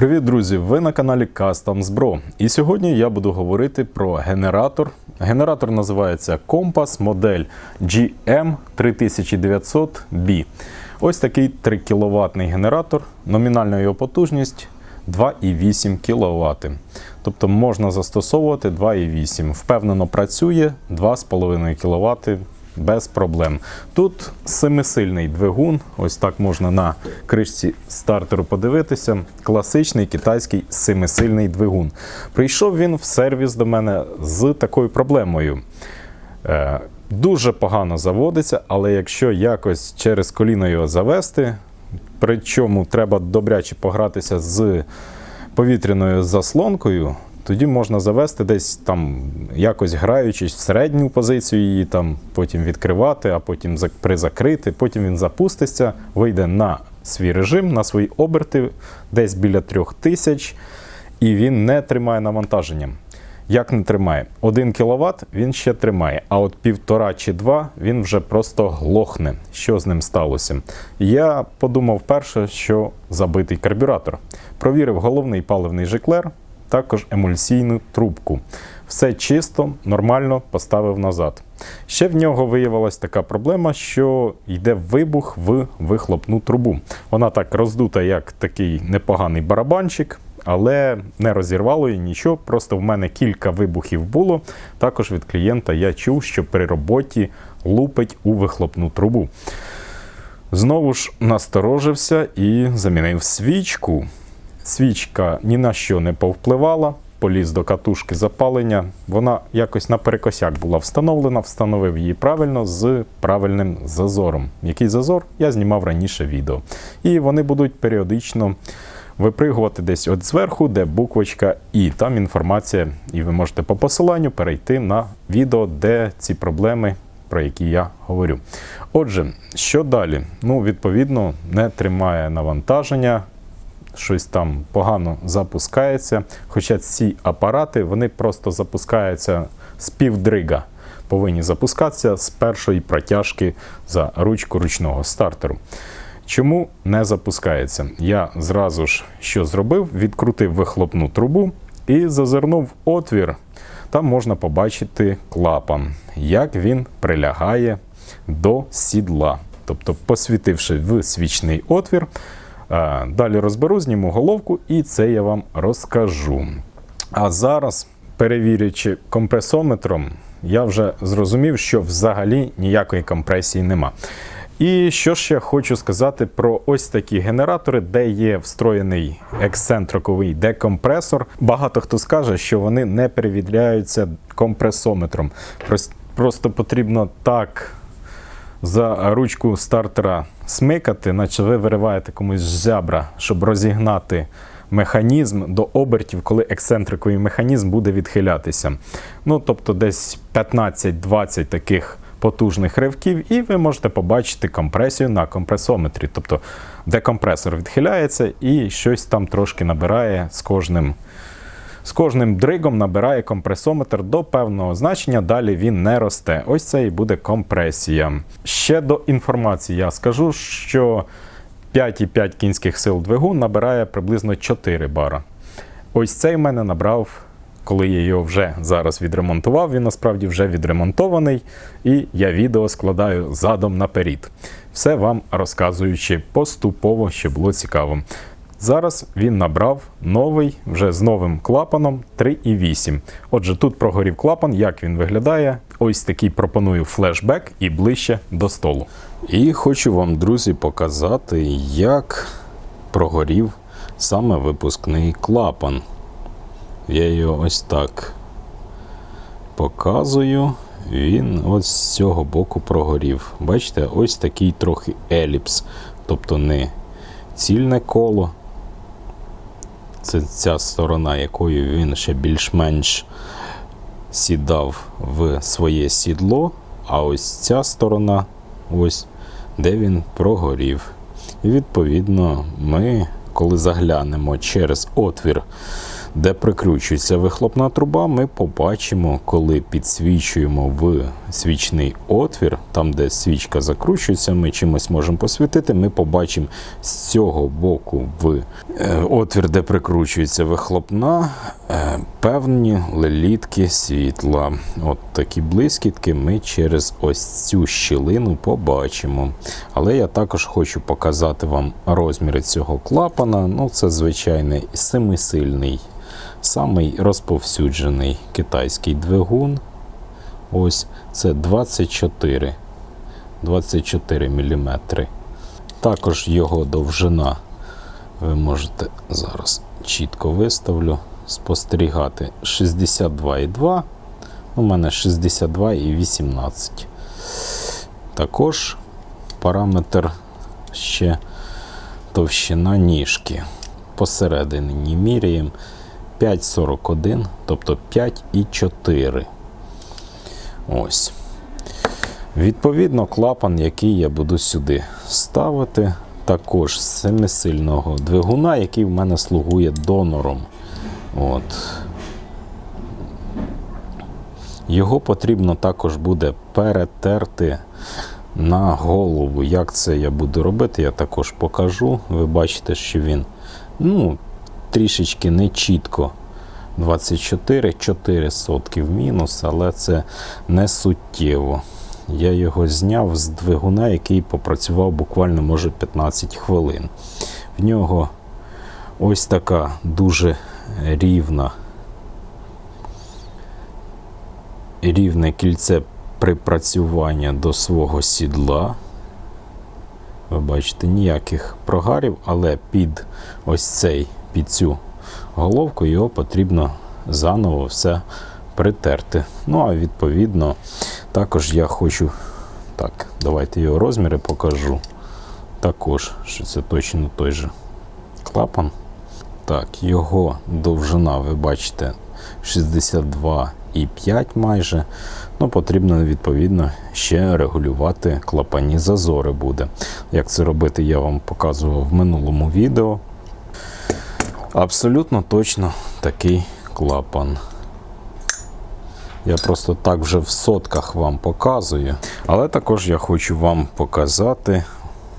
Привіт, друзі! Ви на каналі Customs Bro. І сьогодні я буду говорити про генератор. Генератор називається Compass модель GM3900B. Ось такий 3 кВт генератор. Номінальна його потужність 2,8 кВт. Тобто можна застосовувати 2,8. Впевнено працює 2,5 кВт без проблем. Тут семисильний двигун, ось так можна на кришці стартеру подивитися. Класичний китайський семисильний двигун. Прийшов він в сервіс до мене з такою проблемою. Е, Дуже погано заводиться, але якщо якось через коліно його завести, причому треба добряче погратися з повітряною заслонкою, тоді можна завести десь там, якось граючись в середню позицію її, там, потім відкривати, а потім зак- призакрити, потім він запуститься, вийде на свій режим, на свої оберти, десь біля 3000, і він не тримає навантаження. Як не тримає? 1 кВт він ще тримає, а от півтора чи два він вже просто глохне. Що з ним сталося? Я подумав перше, що забитий карбюратор. Провірив головний паливний жиклер, також емульсійну трубку. Все чисто, нормально поставив назад. Ще в нього виявилась така проблема, що йде вибух в вихлопну трубу. Вона так роздута, як такий непоганий барабанчик, але не розірвало її нічого. Просто в мене кілька вибухів було. Також від клієнта я чув, що при роботі лупить у вихлопну трубу. Знову ж насторожився і замінив свічку. Свічка ні на що не повпливала, поліз до катушки запалення. Вона якось наперекосяк була встановлена, встановив її правильно з правильним зазором. Який зазор я знімав раніше відео. І вони будуть періодично випригувати десь от зверху, де буквочка І. Там інформація, і ви можете по посиланню перейти на відео, де ці проблеми. Про які я говорю. Отже, що далі? Ну, відповідно, не тримає навантаження, щось там погано запускається. Хоча ці апарати вони просто запускаються з півдрига. Повинні запускатися з першої протяжки за ручку ручного стартеру. Чому не запускається? Я зразу ж що зробив? Відкрутив вихлопну трубу і зазирнув отвір. Там можна побачити клапан, як він прилягає до сідла. Тобто, посвітивши в свічний отвір, Далі розберу, зніму головку і це я вам розкажу. А зараз, перевірюючи компресометром, я вже зрозумів, що взагалі ніякої компресії нема. І що ще хочу сказати про ось такі генератори, де є встроєний ексцентриковий декомпресор. Багато хто скаже, що вони не перевіряються компресометром. Просто потрібно так за ручку стартера смикати, наче ви вириваєте комусь зябра, щоб розігнати механізм до обертів, коли ексцентриковий механізм буде відхилятися. Ну, тобто десь 15-20 таких потужних ривків, і ви можете побачити компресію на компресометрі. Тобто декомпресор відхиляється і щось там трошки набирає з кожним. З кожним дригом набирає компресометр до певного значення, далі він не росте. Ось це і буде компресія. Ще до інформації я скажу, що 5,5 кінських сил двигун набирає приблизно 4 бара. Ось цей в мене набрав, коли я його вже зараз відремонтував, він насправді вже відремонтований, і я відео складаю задом наперед. Все вам розказуючи поступово, щоб було цікаво. Зараз він набрав новий, вже з новим клапаном 3,8. Отже, тут прогорів клапан, як він виглядає. Ось такий пропоную флешбек і ближче до столу. І хочу вам, друзі, показати, як прогорів саме випускний клапан. Я його ось так показую. Він ось з цього боку прогорів. Бачите, ось такий трохи еліпс. Тобто не цільне коло. Це ця сторона, якою він ще більш-менш сідав в своє сідло, а ось ця сторона, ось де він прогорів. І відповідно, ми, коли заглянемо через отвір де прикручується вихлопна труба, ми побачимо, коли підсвічуємо в свічний отвір, там, де свічка закручується, ми чимось можемо посвітити. Ми побачимо з цього боку в е, отвір, де прикручується вихлопна, певні лелітки світла. От такі блискітки ми через ось цю щілину побачимо. Але я також хочу показати вам розміри цього клапана. Ну, це звичайний семисильний, самий розповсюджений китайський двигун. Ось це 24, 24 мм. Також його довжина, ви можете зараз чітко виставлю, спостерігати 62,2. У мене 62,18. Також параметр ще товщина ніжки. Посередині міряємо 5,41, тобто 5,4. Ось. Відповідно, клапан, який я буду сюди ставити, також семисильного двигуна, який в мене слугує донором. От. Його потрібно також буде перетерти на голову. Як це я буду робити, я також покажу. Ви бачите, що він ну, трішечки не чітко. 24, 4 сотки мінус, але це не суттєво. Я його зняв з двигуна, який попрацював буквально, може, 15 хвилин. В нього ось така дуже рівна, рівне кільце припрацювання до свого сідла. Ви бачите, ніяких прогарів, але під ось цей, під цю головку його потрібно заново все притерти. Ну, а відповідно, також я хочу. Так, давайте його розміри покажу. Також, що це точно той же клапан. Так, його довжина, ви бачите, 62,5 майже. Ну, потрібно, відповідно, ще регулювати клапані зазори буде. Як це робити, я вам показував в минулому відео. Абсолютно точно такий клапан. Я просто так вже в сотках вам показую. Але також я хочу вам показати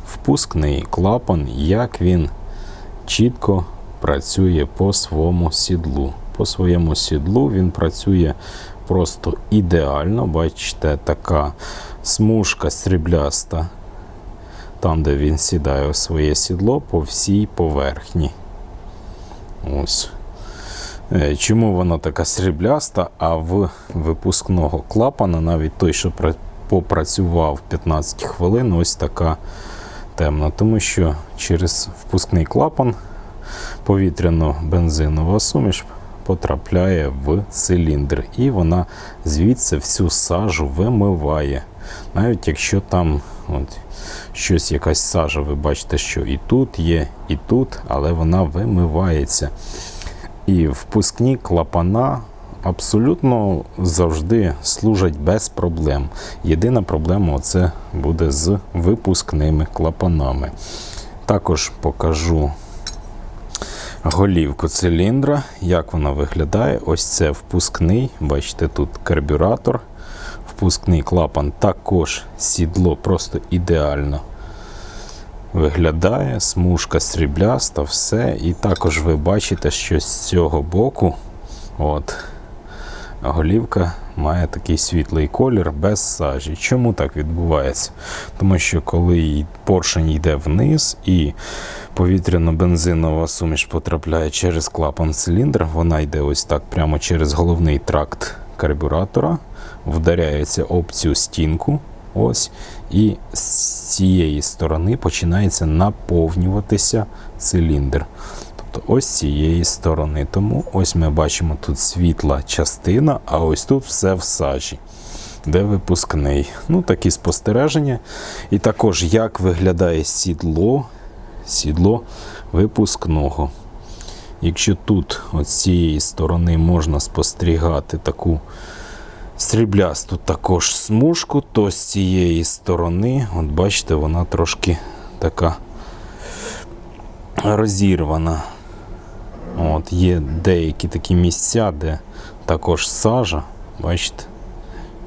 впускний клапан, як він чітко працює по своєму сідлу. По своєму сідлу він працює просто ідеально. Бачите, така смужка срібляста, там, де він сідає у своє сідло, по всій поверхні. Ось. Е, Чому вона така срібляста, а в випускного клапана, навіть той, що пра- попрацював 15 хвилин, ось така темна. Тому що через впускний клапан повітряно-бензинова суміш потрапляє в циліндр, і вона звідси всю сажу вимиває. Навіть якщо там от, щось, якась сажа, ви бачите, що і тут є, і тут, але вона вимивається. І впускні клапана абсолютно завжди служать без проблем. Єдина проблема це буде з випускними клапанами. Також покажу голівку циліндра, як вона виглядає. Ось це впускний. Бачите, тут карбюратор. Впускний клапан також сідло просто ідеально виглядає, смужка срібляста, все. І також ви бачите, що з цього боку от, голівка має такий світлий колір без сажі. Чому так відбувається? Тому що коли поршень йде вниз і повітряно-бензинова суміш потрапляє через клапан циліндра, вона йде ось так прямо через головний тракт карбюратора, вдаряється об цю стінку. Ось, і з цієї сторони починається наповнюватися циліндр. Тобто ось з цієї сторони. Тому ось ми бачимо тут світла частина, а ось тут все в сажі, де випускний. Ну, такі спостереження. І також як виглядає сідло, сідло випускного. Якщо тут от з цієї сторони можна спостерігати таку сріблясту також смужку, то з цієї сторони, от бачите, вона трошки така розірвана. От, є деякі такі місця, де також сажа, бачите?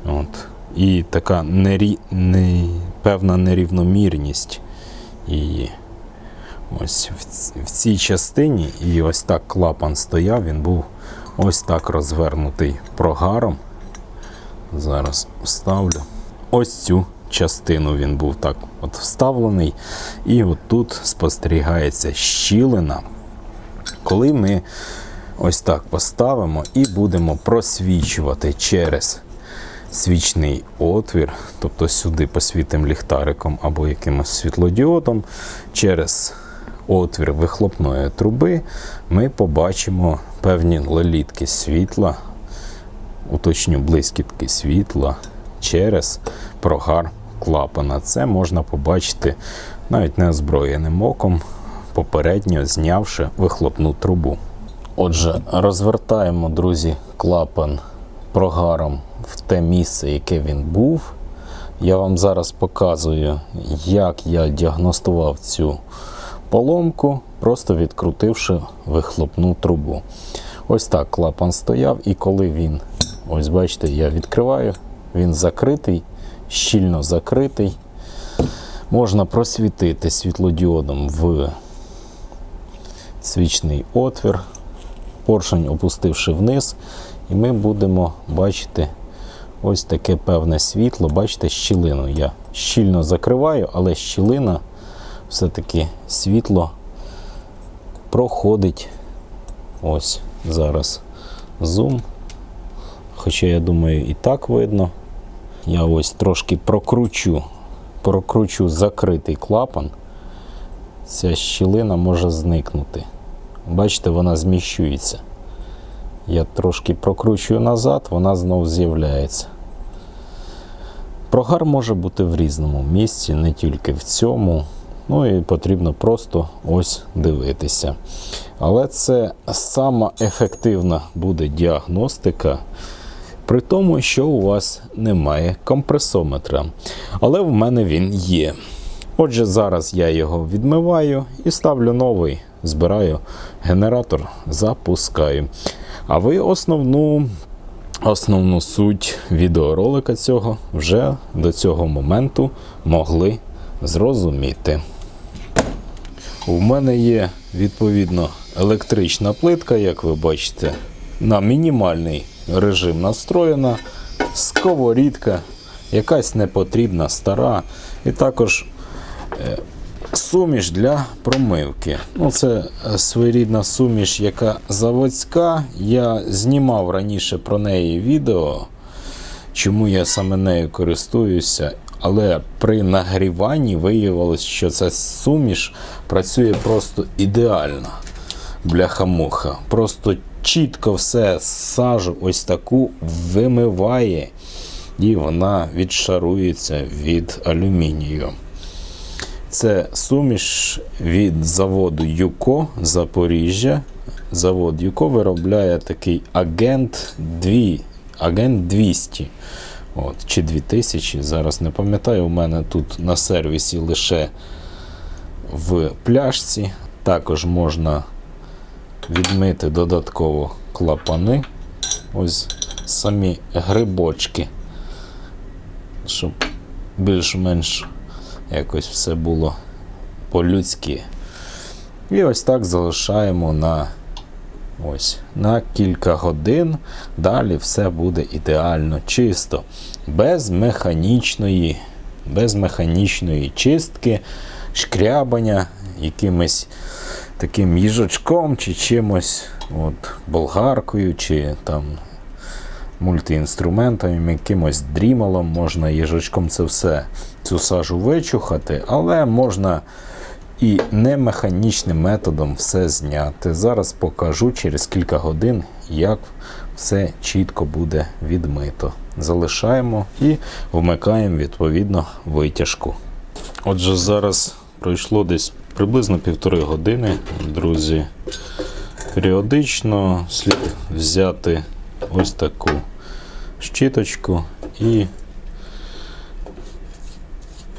От. І така нері... не... певна нерівномірність її. Ось в, цій частині, і ось так клапан стояв, він був ось так розвернутий прогаром. Зараз вставлю. Ось цю частину він був так от вставлений. І от тут спостерігається щілина. Коли ми ось так поставимо і будемо просвічувати через свічний отвір, тобто сюди посвітимо ліхтариком або якимось світлодіодом, через отвір вихлопної труби ми побачимо певні лелітки світла, уточню блискітки світла через прогар клапана. Це можна побачити навіть неозброєним оком, попередньо знявши вихлопну трубу. Отже, розвертаємо, друзі, клапан прогаром в те місце, яке він був. Я вам зараз показую, як я діагностував цю поломку, просто відкрутивши вихлопну трубу. Ось так клапан стояв, і коли він, ось бачите, я відкриваю, він закритий, щільно закритий. Можна просвітити світлодіодом в свічний отвір, поршень опустивши вниз, і ми будемо бачити ось таке певне світло. Бачите, щілину. Я щільно закриваю, але щілина все-таки світло проходить. Ось зараз зум. Хоча, я думаю, і так видно. Я ось трошки прокручу, прокручу закритий клапан. Ця щілина може зникнути. Бачите, вона зміщується. Я трошки прокручую назад, вона знов з'являється. Прогар може бути в різному місці, не тільки в цьому. Ну і потрібно просто ось дивитися. Але це сама ефективна буде діагностика, при тому, що у вас немає компресометра. Але в мене він є. Отже, зараз я його відмиваю і ставлю новий. Збираю генератор, запускаю. А ви основну, основну суть відеоролика цього вже до цього моменту могли зрозуміти. У мене є відповідно електрична плитка, як ви бачите, на мінімальний режим настроєна, сковорідка, якась непотрібна стара, і також е, суміш для промивки. Ну, це е, своєрідна суміш, яка заводська. Я знімав раніше про неї відео, чому я саме нею користуюся. Але при нагріванні виявилось, що ця суміш працює просто ідеально. Бляха-муха. Просто чітко все сажу ось таку вимиває, і вона відшарується від алюмінію. Це суміш від заводу Юко Запоріжжя. Завод Юко виробляє такий агент 2, агент 200. От, чи 2000, зараз не пам'ятаю. У мене тут на сервісі лише в пляшці. Також можна відмити додатково клапани. Ось самі грибочки, щоб більш-менш якось все було по-людськи. І ось так залишаємо на ось на кілька годин. Далі все буде ідеально чисто, без механічної, без механічної чистки, шкрябання якимось таким їжачком чи чимось, от, болгаркою, чи там мультиінструментом, якимось дрімалом, можна їжачком це все, цю сажу вичухати, але можна і не механічним методом все зняти. Зараз покажу через кілька годин, як все чітко буде відмито. Залишаємо і вмикаємо відповідно витяжку. Отже, зараз пройшло десь приблизно півтори години, друзі. Періодично слід взяти ось таку щіточку і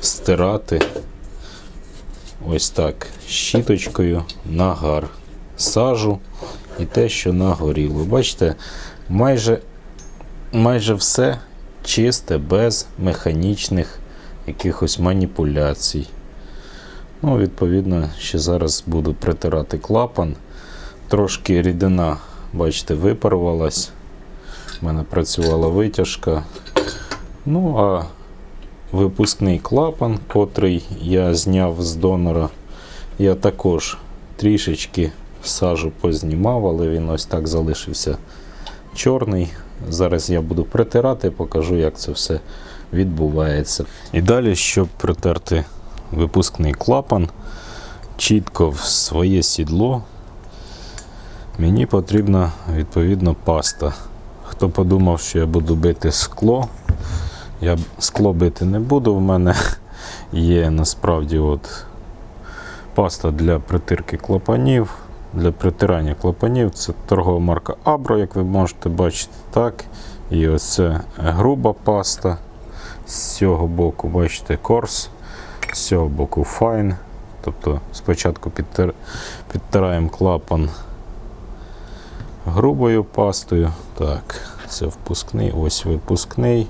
стирати ось так щіточкою нагар сажу і те, що нагоріло. Бачите, майже, майже все чисте, без механічних якихось маніпуляцій. Ну, відповідно, ще зараз буду притирати клапан. Трошки рідина, бачите, випарувалась. У мене працювала витяжка. Ну, а випускний клапан, котрий я зняв з донора, я також трішечки сажу познімав, але він ось так залишився чорний. Зараз я буду притирати, покажу, як це все відбувається. І далі, щоб притерти випускний клапан чітко в своє сідло, мені потрібна відповідно паста. Хто подумав, що я буду бити скло, я скло бити не буду. В мене є насправді от паста для притирки клапанів. Для притирання клапанів це торгова марка Abro, як ви можете бачити, так. І оце груба паста. З цього боку, бачите, Корс, з цього боку Fine. Тобто спочатку підтир... підтираємо клапан грубою пастою. Так, це впускний, ось випускний.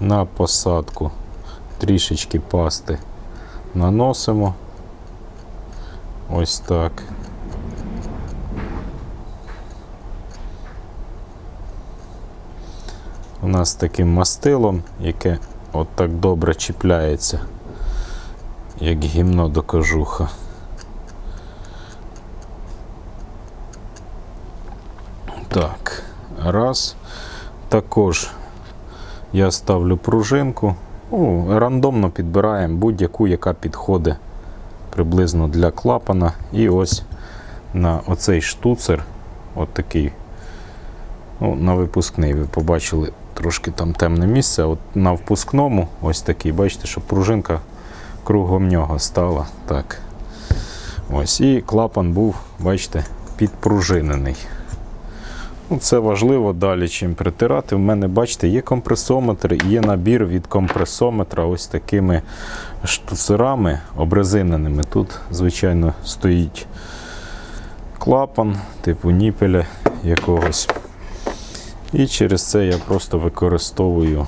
На посадку трішечки пасти наносимо. Ось так. У нас таким мастилом, яке от так добре чіпляється, як гімно до кожуха. Так, раз. Також я ставлю пружинку. Ну, рандомно підбираємо будь-яку, яка підходить приблизно для клапана. І ось на оцей штуцер, от такий, ну, на випускний, ви побачили трошки там темне місце. От на впускному, ось такий, бачите, що пружинка кругом нього стала. Так. Ось, і клапан був, бачите, підпружинений. Ну, Це важливо далі, чим притирати. У мене, бачите, є компресометр, є набір від компресометра ось такими штуцерами обрезиненими. Тут, звичайно, стоїть клапан, типу ніпеля якогось. І через це я просто використовую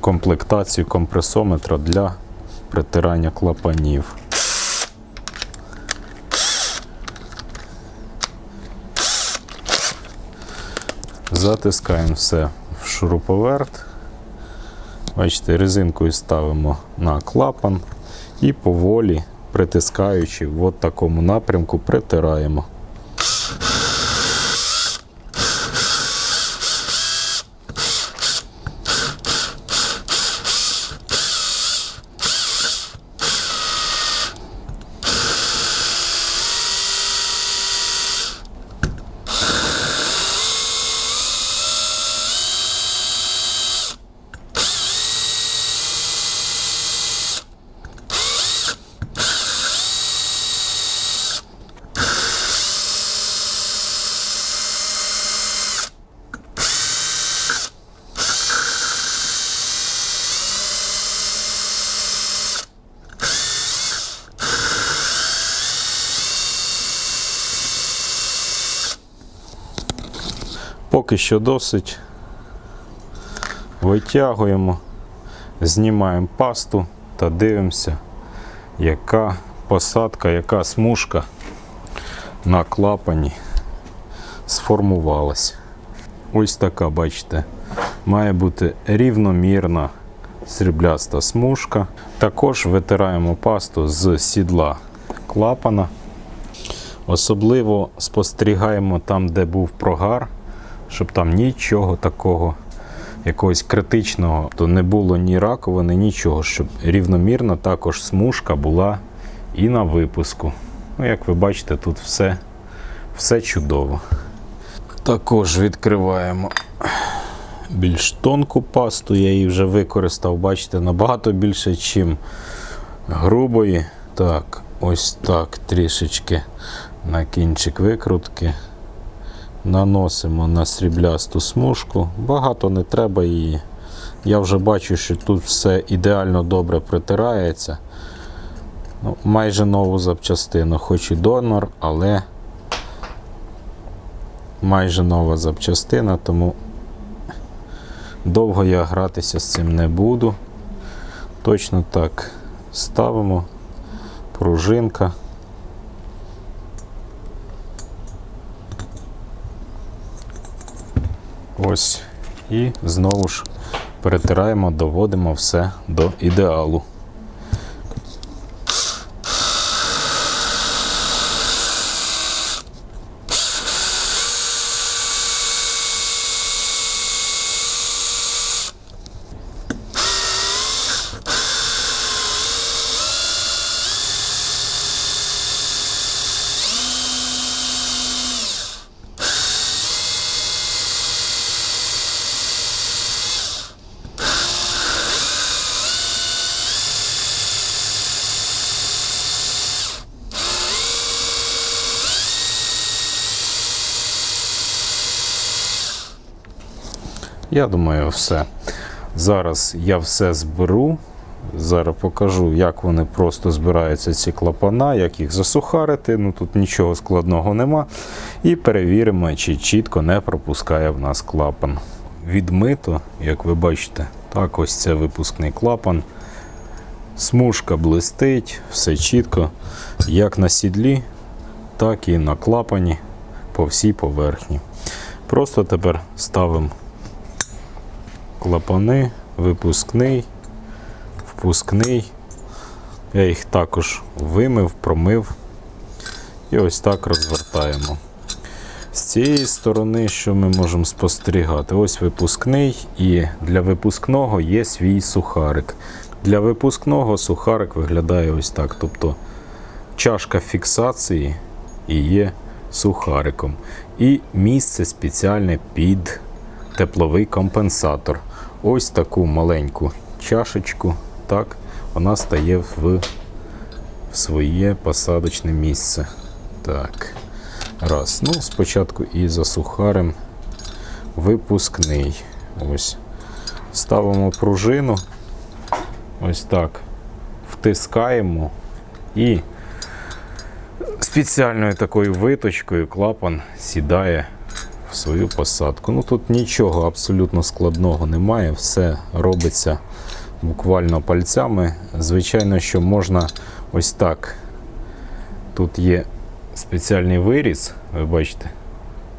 комплектацію компресометра для притирання клапанів. Затискаємо все в шуруповерт. Бачите, резинкою ставимо на клапан і поволі, притискаючи в такому напрямку, притираємо. Поки що досить. Витягуємо, знімаємо пасту та дивимося, яка посадка, яка смужка на клапані сформувалась. Ось така, бачите, має бути рівномірна срібляста смужка. Також витираємо пасту з сідла клапана. Особливо спостерігаємо там, де був прогар, щоб там нічого такого, якогось критичного, то не було ні раковини, нічого, щоб рівномірно також смужка була і на випуску. Ну, як ви бачите, тут все, все чудово. Також відкриваємо більш тонку пасту, я її вже використав, бачите, набагато більше, ніж грубої. Так, ось так трішечки на кінчик викрутки. Наносимо на сріблясту смужку. Багато не треба її. Я вже бачу, що тут все ідеально добре притирається. Ну, майже нову запчастину, хоч і донор, але майже нова запчастина, тому довго я гратися з цим не буду. Точно так ставимо пружинка. Ось. І знову ж перетираємо, доводимо все до ідеалу. Я думаю, все. Зараз я все зберу. Зараз покажу, як вони просто збираються ці клапана, як їх засухарити. Ну тут нічого складного нема. І перевіримо, чи чітко не пропускає в нас клапан. Відмито, як ви бачите, так ось це випускний клапан. Смужка блистить, все чітко, як на сідлі, так і на клапані по всій поверхні. Просто тепер ставимо клапани, випускний, впускний. Я їх також вимив, промив. І ось так розвертаємо. З цієї сторони, що ми можемо спостерігати? Ось випускний, і для випускного є свій сухарик. Для випускного сухарик виглядає ось так. Тобто чашка фіксації і є сухариком. І місце спеціальне під тепловий компенсатор. Ось таку маленьку чашечку, так, вона стає в, в своє посадочне місце. Так. Раз. Ну, спочатку і за сухарем випускний. Ось. Ставимо пружину. Ось так. Втискаємо і спеціальною такою виточкою клапан сідає в свою посадку. Ну тут нічого абсолютно складного немає, все робиться буквально пальцями. Звичайно, що можна ось так. Тут є спеціальний виріз, ви бачите,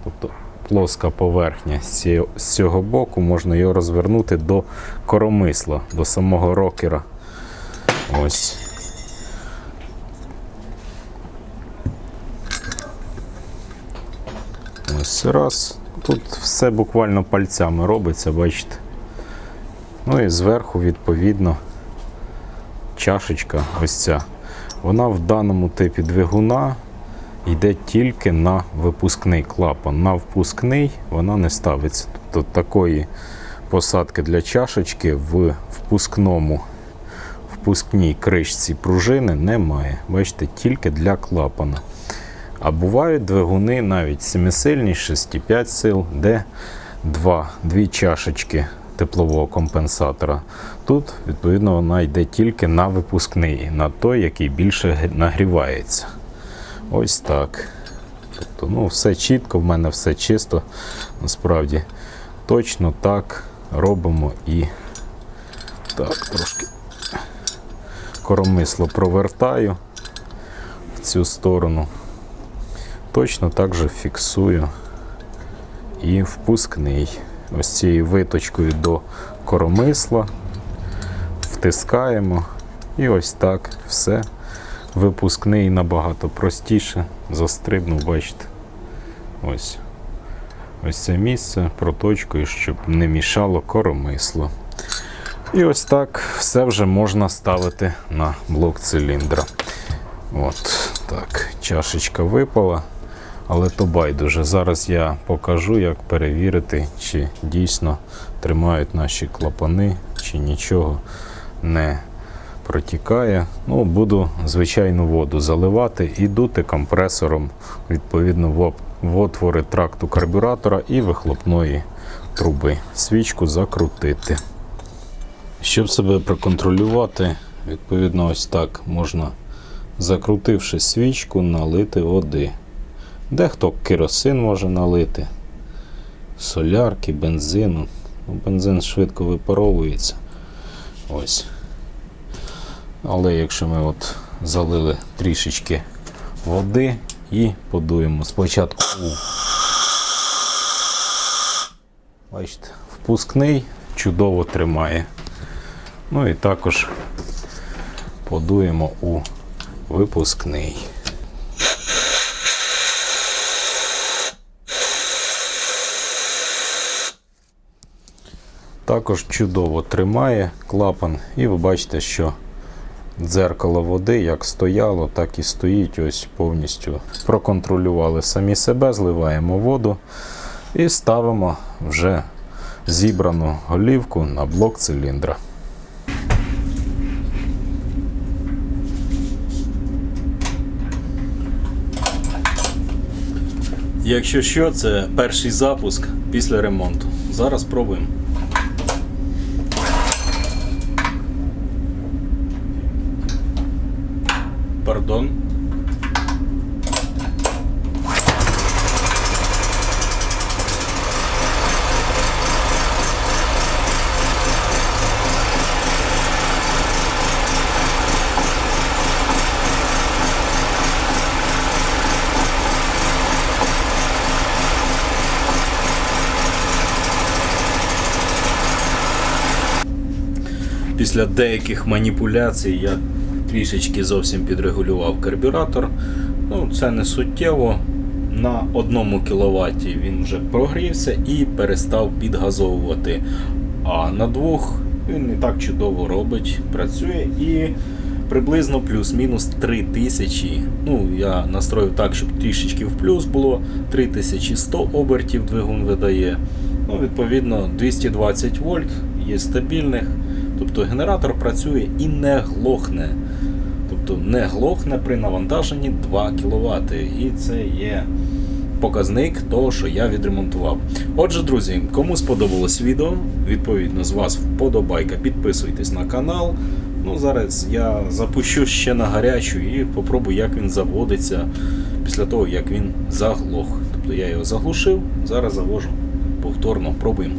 тобто плоска поверхня з цього боку можна його розвернути до коромисла, до самого рокера. Ось. Ось раз. Тут все буквально пальцями робиться, бачите. Ну і зверху, відповідно, чашечка ось ця. Вона в даному типі двигуна йде тільки на випускний клапан. На впускний вона не ставиться. Тобто такої посадки для чашечки в впускному впускній кришці пружини немає. Бачите, тільки для клапана. А бувають двигуни навіть 7-сильні, 6,5 сил, де два, дві чашечки теплового компенсатора. Тут, відповідно, вона йде тільки на випускний, на той, який більше нагрівається. Ось так. Тобто, ну, все чітко, в мене все чисто. Насправді, точно так робимо і так, трошки коромисло провертаю в цю сторону. Точно так же фіксую і впускний. Ось цією виточкою до коромисла втискаємо і ось так все. Випускний набагато простіше. Застрибнув, бачите. Ось. Ось це місце проточкою, щоб не мішало коромисло. І ось так все вже можна ставити на блок циліндра. От так, чашечка випала, але то байдуже. Зараз я покажу, як перевірити, чи дійсно тримають наші клапани, чи нічого не протікає. Ну, буду звичайну воду заливати і дути компресором відповідно в, отвори тракту карбюратора і вихлопної труби. Свічку закрутити. Щоб себе проконтролювати, відповідно, ось так можна, закрутивши свічку, налити води. Дехто керосин може налити, солярки, бензину. Ну, Бензин швидко випаровується. Ось. Але якщо ми от залили трішечки води і подуємо спочатку. у Бачите, впускний чудово тримає. Ну і також подуємо у випускний. Також чудово тримає клапан, і ви бачите, що дзеркало води як стояло, так і стоїть. Ось повністю проконтролювали самі себе, зливаємо воду і ставимо вже зібрану голівку на блок циліндра. Якщо що, це перший запуск після ремонту. Зараз пробуємо. Пардон. Після деяких маніпуляцій я трішечки зовсім підрегулював карбюратор. Ну, це не суттєво. На 1 кВт він вже прогрівся і перестав підгазовувати. А на двох він не так чудово робить, працює і приблизно плюс-мінус 3000. Ну, я настроїв так, щоб трішечки в плюс було. 3100 обертів двигун видає. Ну, відповідно, 220 вольт є стабільних. Тобто генератор працює і не глохне. Тобто не глохне при навантаженні 2 кВт. І це є показник того, що я відремонтував. Отже, друзі, кому сподобалось відео, відповідно з вас вподобайка, підписуйтесь на канал. Ну, Зараз я запущу ще на гарячу і попробую, як він заводиться після того, як він заглох. Тобто я його заглушив, зараз завожу повторно, пробуємо.